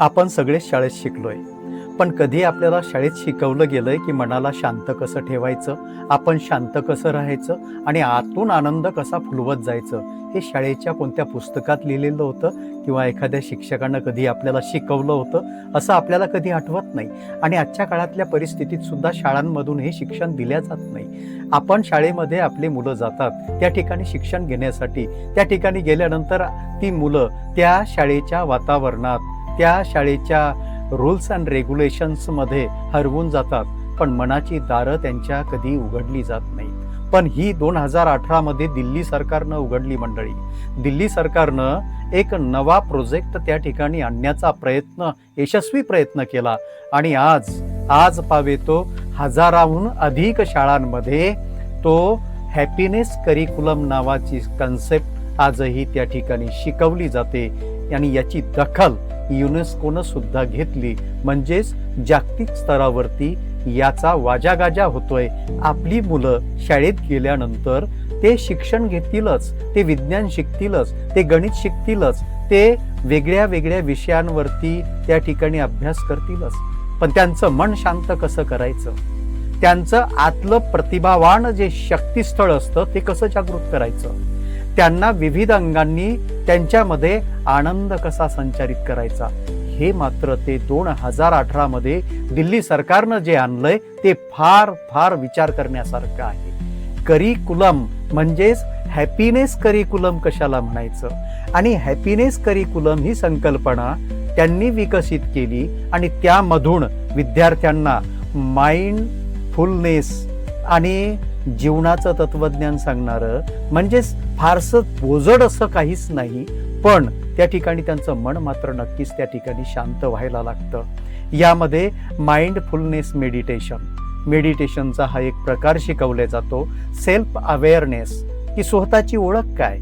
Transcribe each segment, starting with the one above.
आपण सगळेच शाळेत शिकलोय. पण कधी आपल्याला शाळेत शिकवलं गेलंय की मनाला शांत कसं ठेवायचं आपण शांत कसं राहायचं आणि आतून आनंद कसा फुलवत जायचं हे शाळेच्या कोणत्या पुस्तकात लिहिलेलं होतं किंवा एखाद्या शिक्षकानं कधी आपल्याला शिकवलं होतं असं आपल्याला कधी आठवत नाही. आणि आजच्या काळातल्या परिस्थितीत सुद्धा शाळांमधून हे शिक्षण दिल्या जात नाही. आपण शाळेमध्ये आपली मुलं जातात त्या ठिकाणी शिक्षण घेण्यासाठी त्या ठिकाणी गेल्यानंतर ती मुलं त्या शाळेच्या वातावरणात त्या शाळेच्या रूल्स अँड रेग्युलेशन्समध्ये हरवून जातात पण मनाची दारं त्यांच्या कधी उघडली जात नाही पण ही दोन हजार अठरामध्ये दिल्ली सरकारनं उघडली मंडळी. दिल्ली सरकारनं एक नवा प्रोजेक्ट त्या ठिकाणी आणण्याचा प्रयत्न यशस्वी प्रयत्न केला. आणि आज आज पावे तो हजाराहून अधिक शाळांमध्ये तो हॅपीनेस करिक्युलम नावाची कन्सेप्ट आजही त्या ठिकाणी शिकवली जाते. आणि याची दखल युनेस्कोनं सुद्धा घेतली. म्हणजेच जागतिक स्तरावरती याचा वाजागाजा होतोय. आपली मुलं शाळेत गेल्यानंतर ते शिक्षण घेतीलच ते विज्ञान शिकतीलच ते गणित शिकतीलच ते वेगळ्या वेगळ्या विषयांवरती त्या ठिकाणी अभ्यास करतीलच. पण त्यांचं मन शांत कसं करायचं? त्यांचं आतलं प्रतिभावान जे शक्तिस्थळ असतं ते कसं जागृत करायचं? त्यांना विविध अंगांनी त्यांच्यामध्ये आनंद कसा संचारित करायचा? हे मात्र ते दोन हजार अठरामध्ये दिल्ली सरकारनं जे आणलंय ते फार फार विचार करण्यासारखं आहे. करिकुलम म्हणजेच हॅपीनेस करिकुलम कशाला म्हणायचं? आणि हॅपीनेस करिकुलम ही संकल्पना त्यांनी विकसित केली आणि त्यामधून विद्यार्थ्यांना माइंडफुलनेस आणि जीवनाचं तत्वज्ञान सांगणारं म्हणजेच फारसं बोजड असं काहीच नाही पण त्या ठिकाणी त्यांचं मन मात्र नक्कीच त्या ठिकाणी शांत व्हायला लागतं. यामध्ये माइंडफुलनेस मेडिटेशन मेडिटेशनचा हा एक प्रकार शिकवला जातो. सेल्फ अवेअरनेस की स्वतःची ओळख काय?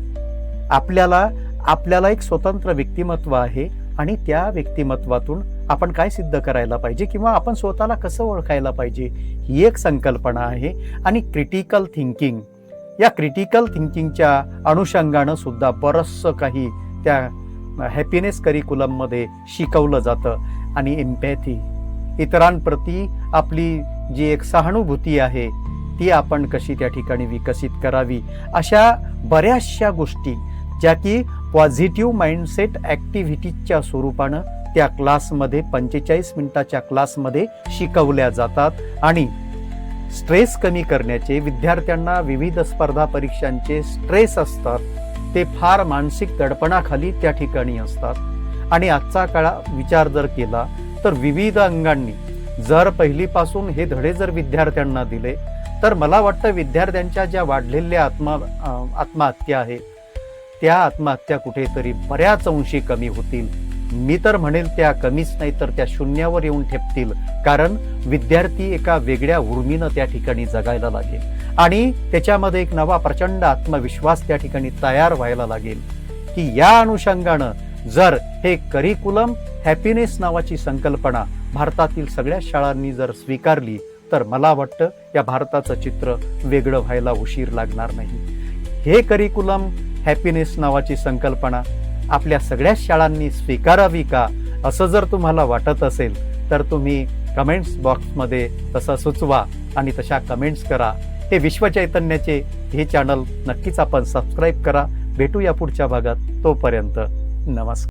आपल्याला आपल्याला एक स्वतंत्र व्यक्तिमत्व आहे आणि त्या व्यक्तिमत्वातून आपण काय सिद्ध करायला पाहिजे किंवा आपण स्वतःला कसं ओळखायला पाहिजे ही एक संकल्पना आहे. आणि क्रिटिकल थिंकिंग या क्रिटिकल थिंकिंगच्या अनुषंगानं सुद्धा बरंचसं काही त्या हॅपीनेस करिक्युलममध्ये शिकवलं जातं. आणि एम्पॅथी इतरांप्रती आपली जी एक सहानुभूती आहे ती आपण कशी त्या ठिकाणी विकसित करावी? अशा बऱ्याचशा गोष्टी ज्या की पॉझिटिव्ह माइंडसेट ॲक्टिव्हिटीजच्या स्वरूपानं त्या क्लासमध्ये पंचेचाळीस मिनिटाच्या क्लासमध्ये शिकवल्या जातात. आणि स्ट्रेस कमी करण्याचे विद्यार्थ्यांना विविध स्पर्धा परीक्षांचे स्ट्रेस असतात ते फार मानसिक दडपणाखाली त्या ठिकाणी असतात. आणि आजचा काळा विचार जर केला तर विविध अंगांनी जर पहिलीपासून हे धडे जर विद्यार्थ्यांना दिले तर मला वाटतं विद्यार्थ्यांच्या ज्या वाढलेल्या आत्मा आत्महत्या आहेत त्या आत्महत्या कुठेतरी बऱ्याच अंशी कमी होतील. मी तर म्हणेल त्या कमीच नाही तर त्या शून्यावर येऊन ठेपतील. कारण विद्यार्थी एका वेगळ्या उर्मीनं त्या ठिकाणी जगायला लागेल. आणि त्याच्यामध्ये एक नवा प्रचंड आत्मविश्वास त्या ठिकाणी तयार व्हायला लागेल. की या अनुषंगानं जर हे करिकुलम हॅपीनेस नावाची संकल्पना भारतातील सगळ्या शाळांनी जर स्वीकारली तर मला वाटतं या भारताचं चित्र वेगळं व्हायला उशीर लागणार नाही. हे करिकुलम हॅपीनेस नावाची संकल्पना आपल्या सगळ्याच शाळांनी स्वीकारावी का? असं जर तुम्हाला वाटत असेल तर तुम्ही कमेंट्स बॉक्समध्ये तसं सुचवा आणि तशा कमेंट्स करा. हे विश्वचैतन्याचे हे चॅनल नक्कीच आपण सबस्क्राईब करा. भेटूया पुढच्या भागात. तोपर्यंत नमस्कार.